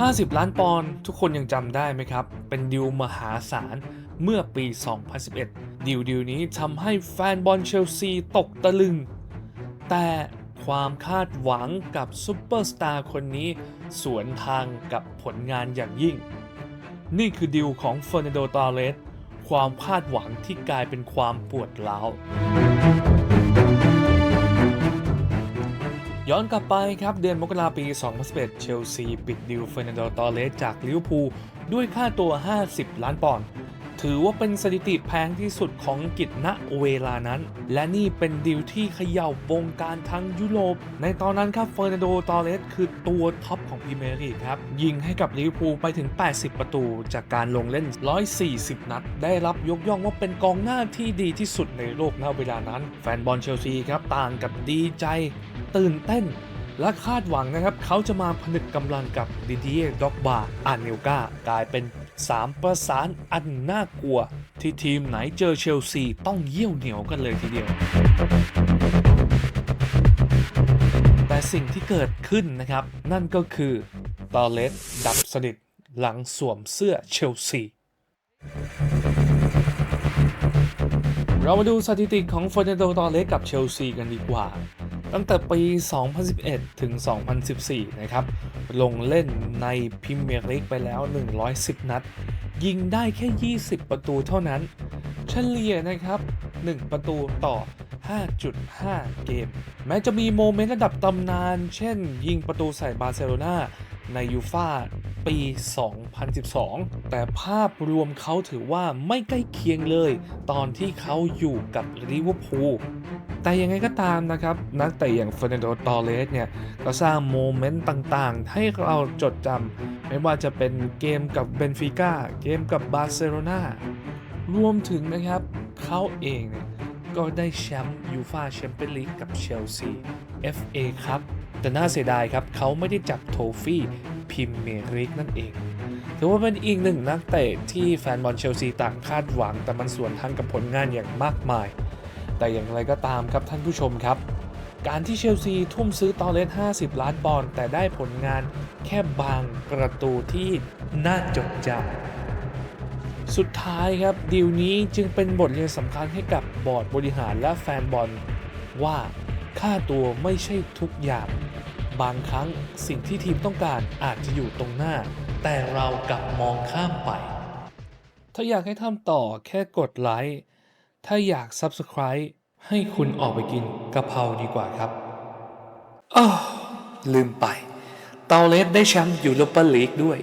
50 ล้านปอนด์ทุกคนยังจำได้ไหมครับ เป็นดิวมหาศาลเมื่อปี 2011 ดิวดิวนี้ทำให้แฟนบอลเชลซีตกตะลึง แต่ความคาดหวังกับซูเปอร์สตาร์คนนี้ สวนทางกับผลงานอย่างยิ่ง นี่คือดิวของเฟอร์นันโดตอเรสความคาดหวังที่กลายเป็นความปวดร้าว ย้อนกลับไปครับเดือนมกราปี 2011 เชลซี ปิดดิวเฟอร์นันโดตอเลสจากลิเวอร์พูลด้วยค่าตัว 50 ล้านปอนด์ ถือว่าเป็นสถิติแพงที่สุดของอังกฤษณเวลานั้น และนี่เป็นดีลที่เขย่าวงการทั้งยุโรป ในตอนนั้นครับเฟอร์นันโด ตอเรสคือตัวท็อปของพรีเมียร์ลีกครับ ยิงให้กับลิเวอร์พูลไปถึง 80 ประตู จากการลงเล่น 140 นัด ได้รับยกย่องว่าเป็นกองหน้าที่ดีที่สุดในโลกณเวลานั้น แฟนบอลเชลซีครับต่างกับดีใจ ตื่นเต้นและคาดหวังนะครับเขาจะมาผนึกกำลังกับดิเดีเอด็อกบาอาร์เนลกากลายเป็น 3 ประสานอันน่ากลัว ที่ทีมไหนเจอเชลซีต้องเยี่ยวเหนียวกันเลยทีเดียว แต่สิ่งที่เกิดขึ้นนะครับ นั่นก็คือตอเลสดับสนิทหลังสวมเสื้อเชลซี เรามาดูสถิติของเฟอร์นันโดตอเลสกับเชลซีกันดีกว่า ตั้งแต่ปี 2011 ถึง 2014 นะครับ ลงเล่นในพรีเมียร์ลีกไปแล้ว 110 นัด ยิงได้แค่ 20 ประตูเท่านั้น เฉลี่ยนะครับ 1 ประตูต่อ 5.5 เกม แม้จะมีโมเมนต์ระดับตำนาน เช่น ยิงประตูใส่บาร์เซโลนา ในยูฟาปี 2012 แต่ภาพรวมเขาถือว่าไม่ใกล้เคียงเลย ตอนที่เขาอยู่กับลิเวอร์พูลแต่ยังไงก็ตามนะครับ นักเตะอย่างเฟอร์นันโด ตอเรสเนี่ย ก็สร้างโมเมนต์ต่างๆ ให้เราจดจำไม่ว่าจะเป็นเกมกับเบนฟิก้าเกมกับบาร์เซโลนารวมถึงนะครับเขาเองเนี่ยก็ได้แชมป์ยูฟาแชมเปี้ยนลีกกับเชลซี FA ครับ แต่น่าเสียดายครับเขาไม่ได้จับโทฟี่พรีเมร์ลีกนั่นเองถือว่าเป็นอีกหนึ่งนักเตะที่แฟนบอลเชลซีต่างคาดหวัง แต่มันสวนทางกับผลงานอย่างมากมาย แต่อย่างไรก็ตามครับท่านผู้ชมครับ การที่เชลซีทุ่มซื้อตอเลส50 ล้านปอนด์แต่ได้ผลงานแค่บางประตูที่น่าจดจำสุดท้ายครับดีลนี้จึงเป็นบทเรียนสำคัญให้กับบอร์ดบริหารและแฟนบอลว่า ค่าตัวไม่ใช่ทุกอย่าง บางครั้งสิ่งที่ทีมต้องการอาจจะอยู่ตรงหน้า แต่เรากลับมองข้ามไป ถ้าอยากให้ทำต่อแค่กดไลค์ ถ้าอยาก Subscribe ให้คุณออกไปกินกะเพราดีกว่าครับอ้อลืมไป เตาเลสได้แชมป์ยูโรปาลีกด้วย